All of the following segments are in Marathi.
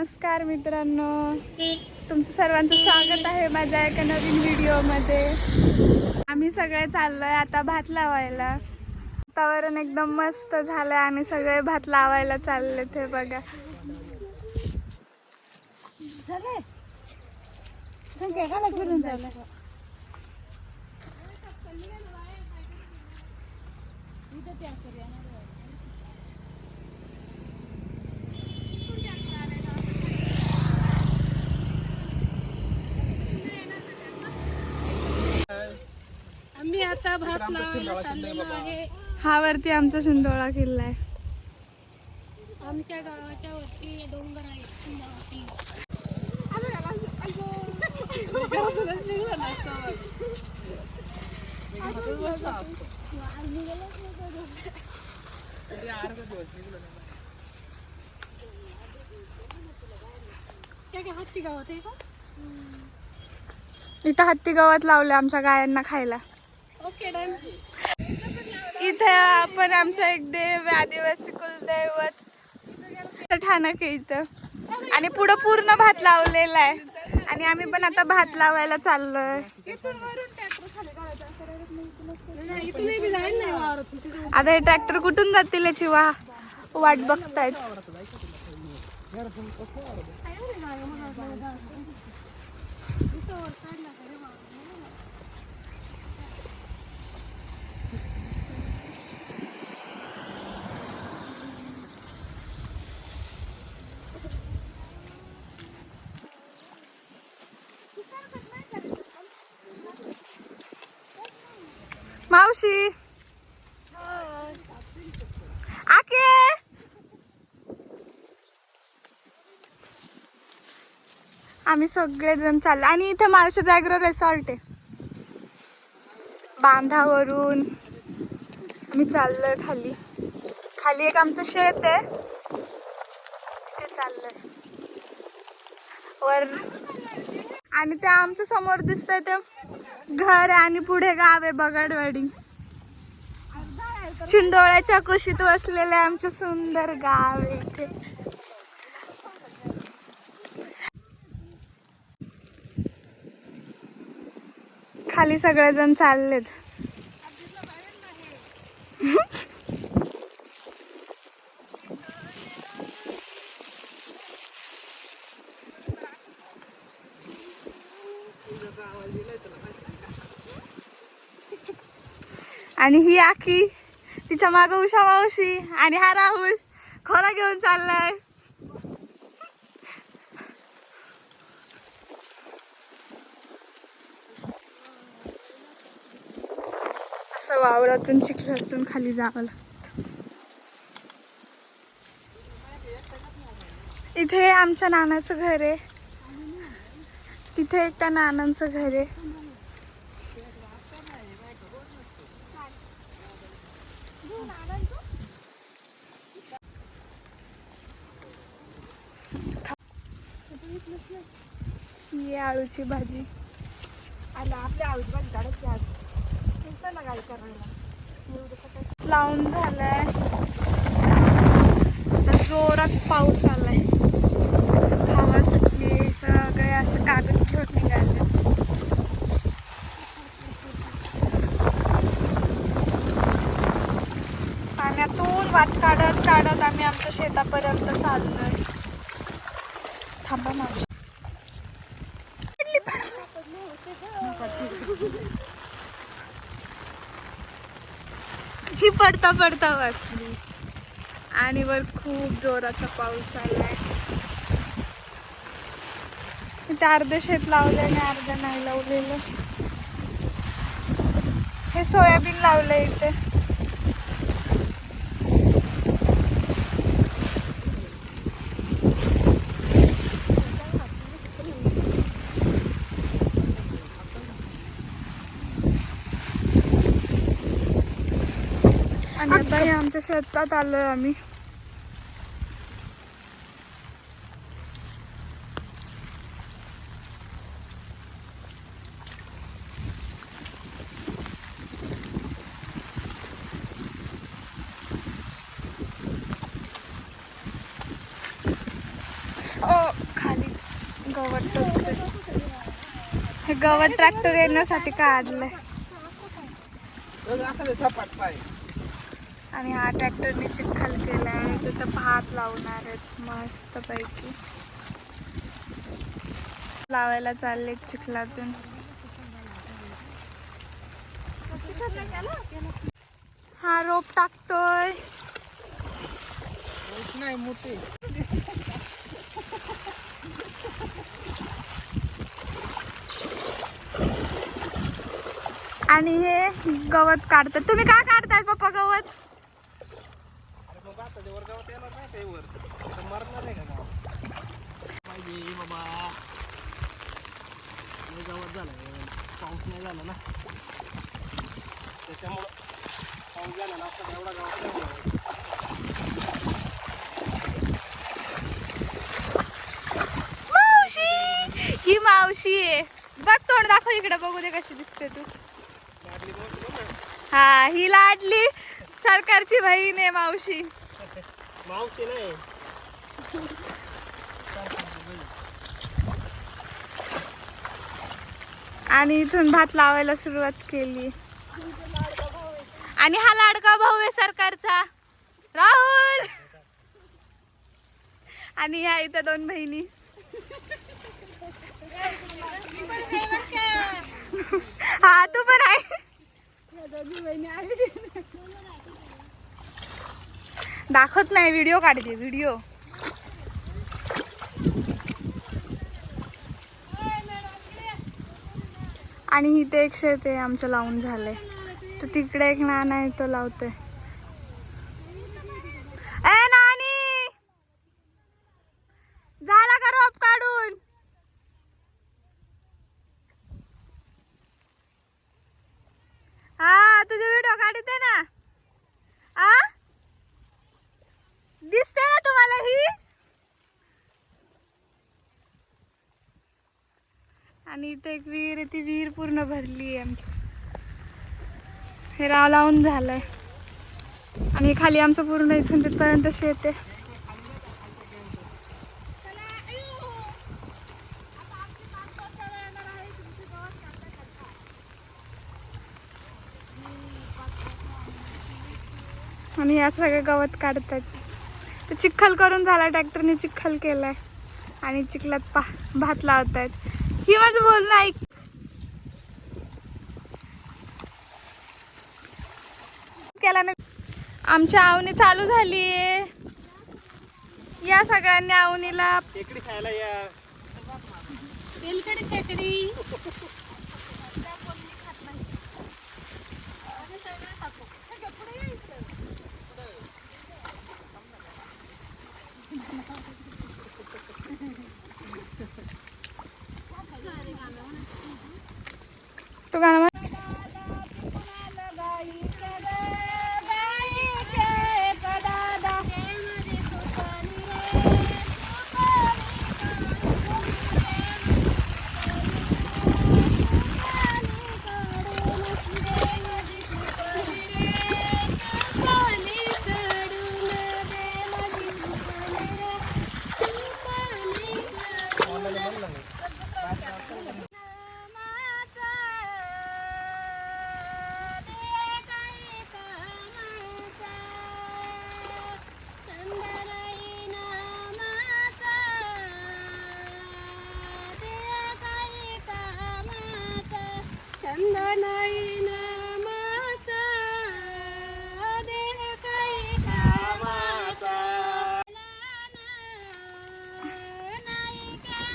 नमस्कार मित्रांनो. तुमचं सर्वांचं स्वागत आहे माझ्या एका नवीन व्हिडिओमध्ये. आम्ही सगळे चाललोय आता भात लावायला. वातावरण एकदम मस्त झालंय. आम्ही सगळे भात लावायला चालले ते बघा. फिरून झालं आता भात लावायला चाललेलो आहे. हा वरती आमचा सिंधोळा किल्ला आहे. आमच्या गावाच्या वरती डोंगर आहे. हत्ती गावात आहे का? इथं हत्ती गवत लावले आमच्या गायांना खायला. इथे आपण आमचं एक देव आदिवासी कुलदैवत. ठाणक आहे इथं. आणि पुढं पूर्ण भात लावलेला आहे. आणि आम्ही पण आता भात लावायला चाललोय. आता हे ट्रॅक्टर कुठून जातील याची वा वाट बघतायत. मावशी. आके. आम्ही सगळेजण चाललो. आणि इथे मावशी जागरो रिसॉर्ट आहे. बांधावरून आम्ही चाललोय खाली. खाली एक आमचं शेत आहे. तिथे चाललंय. वर आणि ते आमचं समोर दिसतंय ते घर आणि पुढे गाव आहे बगाडवाडी. शिंदोळ्याच्या कुशीत वसलेले आमचे सुंदर गाव आहे इथे. खाली सगळेजण चाललेत. आणि ही आखी तिच्या माग उषा मावशी आणि हा राहुल खोरा घेऊन चाललाय. असं वावरातून चिखलातून खाली जावं लागतं. इथे आमच्या नानाचं घर आहे. तिथे एक त्या नानांचं घर आहे. ही आळूची भाजी. आणि आपल्या आऊजबाजी काढायची आज. तुमचं ना गाडी करायला लावून झालाय. जोरात पाऊस आलाय. हवा सुटली सगळे असं कागद घेऊन निघाले. वाट काढत काढत आम्ही आमच्या शेतापर्यंत चाललोय. थांबा मावशी. ही पडता पडता वाचली. आणि वर खूप जोराचा पाऊस आलाय. इथे अर्धे शेत लावले आणि अर्ध नाही लावलेलं. हे सोयाबीन लावलंय इथे आणि आता हे आमच्या शेतात आलोय आम्ही. खाली गवत टोचते हे गवत ट्रॅक्टर येण्यासाठी काढलंय असं सपाट पाय. आणि हा ट्रॅक्टरने चिखल आहे तिथं भात लावणार आहेत मस्त पैकी लावायला चालले चिखलातून. हा रोप टाकतोय. नाही मोठी आणि हे गवत काढतात. तुम्ही काय काढताय पप्पा गवत? वर गावात येणार नाही काही वर. तर मरणार आहे का गाव पाहिजे बाबा. लय गावात झालं पाऊस नाही झाला ना. त्याच्यामुळं पाऊस झाला ना असं एवढा गावात नाही ही मावशी आहे. बघ तोंड दाखव इकडे बघू दे कशी दिसते तू. हो. हा ही लाडली सरकारची बहीण आहे मावशी. नाही आणि इथून भात लावायला सुरुवात केली. आणि हा लाडका भाऊ आहे सरकारचा. राहुल! आणि ह्या इथं दोन बहिणी. हा तू पण आहे. दाखवत नाही व्हिडिओ काढते व्हिडिओ आणि इथे एक शेत आहे आमचं लावून झालंय. तर तिकडे एक नाना आहे तो लावतोय ए नानी झाला का रोप काढून हा तुझे व्हिडिओ काढते ना आ दिसते ना तुम्हाला ही आणि इथं एक विहीर आहे ती विहीर पूर्ण भरली आहे आमची. हे राव लावून झालंय. आणि खाली आमचं पूर्ण इथून तिथपर्यंत शेत आहे. आणि या सगळं गवत काढतात. तर चिखल करून झाला ट्रॅक्टरने चिखल केलाय. आणि चिखलात पा भात लावतायत. ही माझं बोलणं ऐक. केला ना. आमच्या आवनी चालू झाली या सगळ्यांनी आवनीला. खेकडी खायला या. तेलकडी खेकडी.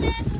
नाही